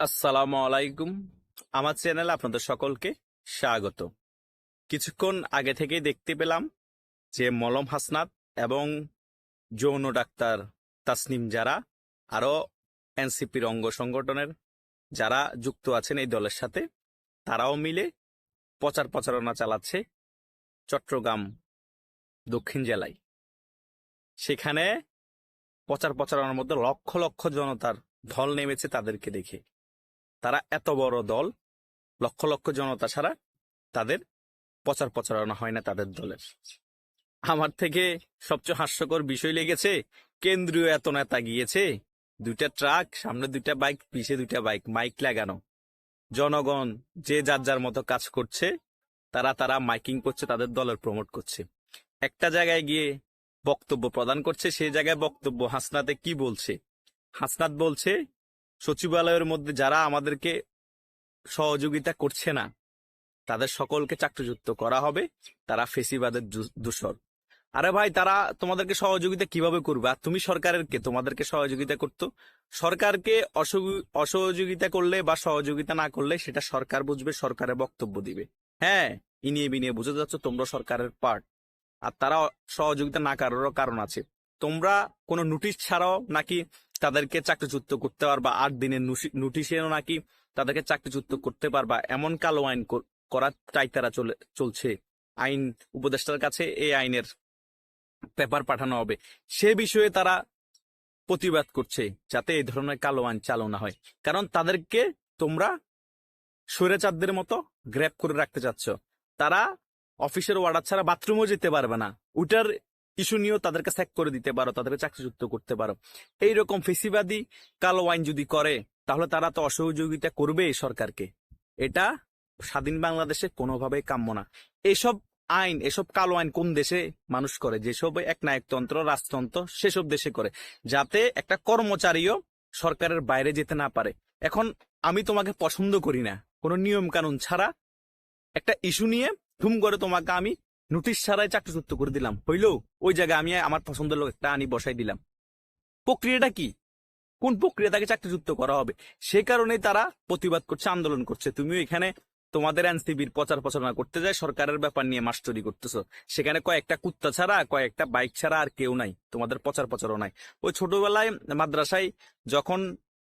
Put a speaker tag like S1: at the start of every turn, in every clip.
S1: আসসালামু আলাইকুম। আমার চ্যানেলে আপনাদের সকলকে স্বাগত। কিছুক্ষণ আগে থেকেই দেখতে পেলাম যে মলম হাসনাত এবং যৌন ডাক্তার তাসনিম যারা, আরও এনসিপির অঙ্গ সংগঠনের যারা যুক্ত আছেন এই দলের সাথে, তারাও মিলে প্রচার প্রচারণা চালাচ্ছে চট্টগ্রাম দক্ষিণ জেলায়। সেখানে প্রচার প্রচারণার মধ্যে লক্ষ লক্ষ জনতার ঢল নেমেছে তাদেরকে দেখে। তারা এত বড় দল, লক্ষ লক্ষ জনতা ছাড়া তাদের প্রচার প্রচারণা হয় না তাদের দলের। আমার থেকে সবচেয়ে হাস্যকর বিষয় লেগেছে, কেন্দ্রীয় এত নেতা গিয়েছে, দুইটা ট্রাক, সামনে দুইটা বাইক, পিছে দুইটা বাইক, মাইক লাগানো। জনগণ যে যার যার মতো কাজ করছে, তারা তারা মাইকিং করছে, তাদের দলের প্রমোট করছে। একটা জায়গায় গিয়ে বক্তব্য প্রদান করছে সেই জায়গায় বক্তব্য হাসনাতে কি বলছে? হাসনাত বলছে সচিবালয়ের মধ্যে যারা আমাদেরকে সহযোগিতা করছে না, তাদের সকলকে চাকরিযুক্ত করা হবে। তারা ফেসিবাদের দূষর। আরে ভাই, তারা তোমাদেরকে সহযোগিতা কীভাবে করবে? আর তুমি সরকারের কে? তোমাদেরকে সহযোগিতা করতো? সরকারকে অসহযোগি- অসহযোগিতা করলে বা সহযোগিতা না করলে সেটা সরকার বুঝবে, সরকারের বক্তব্য দিবে। হ্যাঁ ইনিয়ে বিনিয়ে বুঝে যাচ্ছ, তোমরা সরকারের পার্ট আর তারা সহযোগিতা না করারও কারণ আছে। তোমরা কোনো নোটিশ ছাড়াও নাকি তাদেরকে চাকরিচ্যুত করতে পারবা। আট দিনের নোটিশেও নাকি তাদেরকে চাকরিচ্যুত করতে পারবা। এমন কালো আইন করার চাই তারা চলে চলছে। আইন উপদেষ্টার কাছে এই আইনের পেপার পাঠানো হবে। সে বিষয়ে তারা প্রতিবাদ করছে যাতে এই ধরনের কালো আইন চালু না হয়। কারণ তাদেরকে তোমরা স্বৈরাচারদের মতো গ্র্যাপ করে রাখতে চাচ্ছ। তারা অফিসের অর্ডার ছাড়া বাথরুমও যেতে পারবে না। ওটার ইস্যু নিয়েও তাদেরকে স্যাক করে দিতে পারো, তাদেরকে চাকরিযুক্ত করতে পারো। এইরকম ফেসিবাদী কালো আইন যদি করে, তাহলে তারা তো অসহযোগিতা করবে সরকারকে। এটা স্বাধীন বাংলাদেশে কোনোভাবেই কাম্য না। এসব আইন, এসব কালো আইন কোন দেশে মানুষ করে? যেসব এক নায়কতন্ত্র, রাজতন্ত্র, সেসব দেশে করে, যাতে একটা কর্মচারীও সরকারের বাইরে যেতে না পারে। এখন আমি তোমাকে পছন্দ করি না। কোনো নিয়ম কানুন ছাড়া একটা ইস্যু নিয়ে হুম করে তোমাকে আমি নোটিশ ছাড়াই চাকরিচ্যুত করে দিলাম। হইল, ওই জায়গায় আমি আমার পছন্দের লোক একটা আনি, বসাই দিলাম। প্রক্রিয়াটা কি? কোন প্রক্রিয়া তাকে চাকরিযুক্ত করা হবে? সে কারণেই তারা প্রতিবাদ করছে, আন্দোলন করছে। তুমিও এখানে তোমাদের এনসিবির প্রচার প্রচারণা করতে যায় সরকারের ব্যাপার নিয়ে মাস্টারি করতেছো। সেখানে কয়েকটা কুত্তা ছাড়া, কয়েকটা বাইক ছাড়া আর কেউ নাই। তোমাদের প্রচার প্রচারও নাই ওই ছোটবেলায় মাদ্রাসায় যখন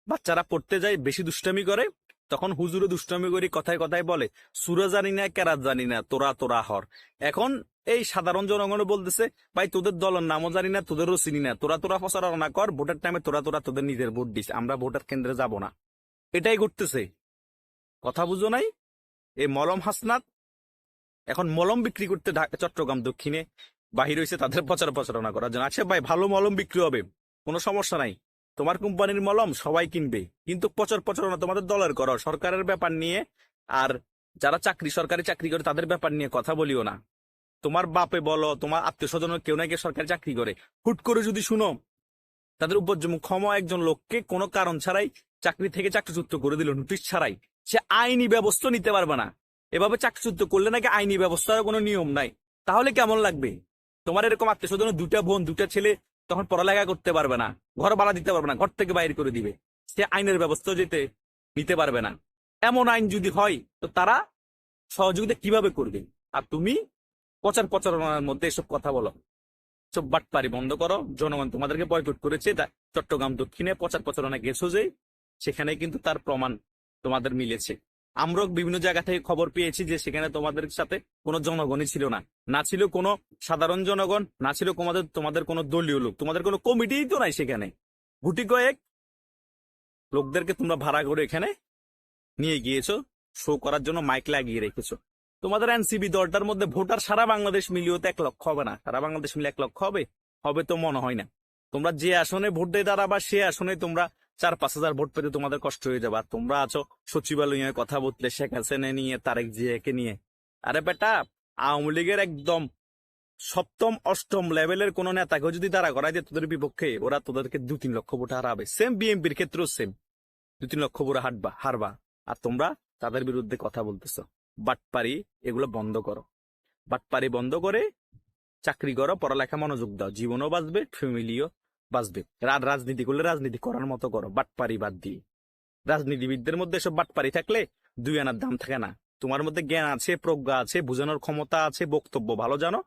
S1: বাচ্চারা পড়তে যায়, বেশি দুষ্টামি করে তখন হুজুরে দুষ্টামি করি কথায় কথায় বলে, সুরা জানি না, কেরাত জানি না, তোরা তোরা হর। এখন এই সাধারণ জনগণও বলতেছে, ভাই, তোদের দলের নামও জানি না, তোদেরও চিনি না। তোরা তোরা প্রচারণা কর, ভোটের টাইমে তোরা তোরা তোদের নিজের ভোট দিস, আমরা ভোটার কেন্দ্রে যাব না। এটাই ঘটতেছে। কথা বুঝো নাই? এই মলম হাসনাত, এখন মলম বিক্রি করতে চট্টগ্রাম দক্ষিণে বাহির হয়েছে তাদের প্রচার প্রচারণা করার জন্য। আচ্ছা ভাই, ভালো মলম বিক্রি হবে, কোনো সমস্যা নাই। তোমার কোম্পানির মলম সবাই কিনবে। কিন্তু প্রচার প্রচারণা তোমাদের দলের করো সরকারের ব্যাপার নিয়ে আর যারা চাকরি, সরকারি চাকরি করে তাদের ব্যাপার নিয়ে কথা বলিও না। তোমার বাপে বলো, তোমার আত্মীয় স্বজনের কেউ না কেউ সরকারি চাকরি করে। হুট করে যদি শুনো, তাদের উপযোগক্ষম একজন লোককে কোনো কারণ ছাড়াই চাকরি থেকে চাকরিচ্যুত করে দিল, নোটিশ ছাড়াই। সে আইনি ব্যবস্থা নিতে পারবে না। এভাবে চাকরিচ্যুত করলে নাকি আইনি ব্যবস্থার কোনো নিয়ম নাই। তাহলে কেমন লাগবে? তোমার এরকম আত্মীয় স্বজনের দুটা বোন দুটা ছেলে তখন পড়ালেখা করতে পারবে না, ঘর ভাড়া দিতে পারবে না, ঘর থেকে বাইরে করে দিবে। সে আইনের ব্যবস্থা যেতে নিতে পারবে না। এমন আইন যদি হয়, তো তারা সহযোগিতা কীভাবে করবে? আর তুমি প্রচার প্রচারণার মধ্যে এসব কথা বলো। সব বাটপারি বন্ধ করো। জনগণ তোমাদেরকে বয়কট করেছে চট্টগ্রাম দক্ষিণে প্রচার প্রচারণা গেছো যে সেখানে কিন্তু তার প্রমাণ তোমাদের মিলেছে। আমরাও বিভিন্ন জায়গা থেকে খবর পেয়েছি যে সেখানে তোমাদের সাথে কোনো জনগণই ছিল না। না ছিল কোনো সাধারণ জনগণ, না ছিল তোমাদের তোমাদের কোনো দলীয় লোক। তোমাদের কোনো কমিটিই তো নাই সেখানে। গুটি কয়েক লোকদেরকে তোমরা ভাড়া করে এখানে নিয়ে গিয়েছো শো করার জন্য মাইক লাগিয়ে রেখেছো। তোমাদের এনসিবি দলটার মধ্যে ভোটার সারা বাংলাদেশ মিলিয়েও তো এক লক্ষ হবে না। সারা বাংলাদেশ মিলে এক লক্ষ হবে? হবে তো মনে হয় না। তোমরা যে আসনে ভোট দিয়ে দাঁড়াবা, সে আসনে তোমরা চার পাঁচ হাজার ভোট পেতে তোমাদের কষ্ট হয়ে যাবে। আর তোমরা আছো সচিবালয়ে কথা বলতে শেখ হাসিনা নিয়ে, তারেক জিয়াকে নিয়ে। আরে বেটা, আওয়ামী লীগের একদম সপ্তম, অষ্টম লেভেলের কোন নেতাকে যদি দাঁড়া করায় যে তোদের বিপক্ষে, ওরা তোদেরকে দু তিন লক্ষ ভোট হারাবে। সেম বিএনপির ক্ষেত্রেও সেম দু তিন লক্ষ ভোট হারবা হারবা। আর তোমরা তাদের বিরুদ্ধে কথা বলতেছ। বাটপারি এগুলো বন্ধ করো। বাটপারি বন্ধ করে চাকরি করো, পড়ালেখা মনোযোগ দাও। জীবনও বাঁচবে ফ্যামিলিও বাঁচবে। রাত রাজনীতি করলে রাজনীতি করার মতো করো, বাটপারি বাদ দিয়ে। রাজনীতিবিদদের মধ্যে এসব বাটপারি থাকলে দুই আনার দাম থাকে না। তোমার মধ্যে জ্ঞান আছে, প্রজ্ঞা আছে, বোঝানোর ক্ষমতা আছে, বক্তব্য ভালো জানো,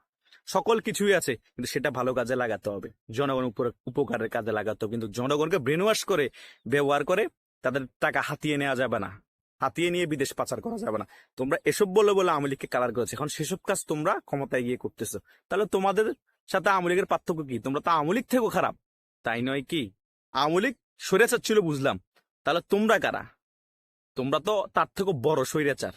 S1: সকল কিছুই আছে, কিন্তু সেটা ভালো কাজে লাগাতে হবে। জনগণের উপর উপকারের কাজে লাগাতে হবে, কিন্তু জনগণকে ব্রেন ওয়াশ করে, ব্যবহার করে তাদের টাকা হাতিয়ে নেওয়া যাবে না। হাতিয়ে নিয়ে বিদেশ পাচার করা যাবে না। তোমরা এসব বলে বলে আওয়ামী লীগকে কালার করেছে, এখন সেসব কাজ তোমরা ক্ষমতায় গিয়ে করতেছো। তাহলে তোমাদের সাথে আওয়ামী লীগের পার্থক্য কি? তোমরা তো আওয়ামী লীগ থেকেও খারাপ। তাই নয় কি? আওয়ামী লীগ স্বৈরাচার ছিল বুঝলাম। তাহলে তোমরা কারা? তোমরা তো তার থেকে বড় স্বৈরাচার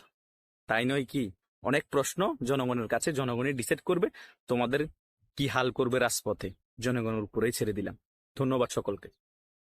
S1: তাই নয় কি? অনেক প্রশ্ন জনগণের কাছে, জনগণই ডিসাইড করবে তোমাদের কি হাল করবে রাজপথে। জনগণের উপরেই ছেড়ে দিলাম। ধন্যবাদ সকলকে।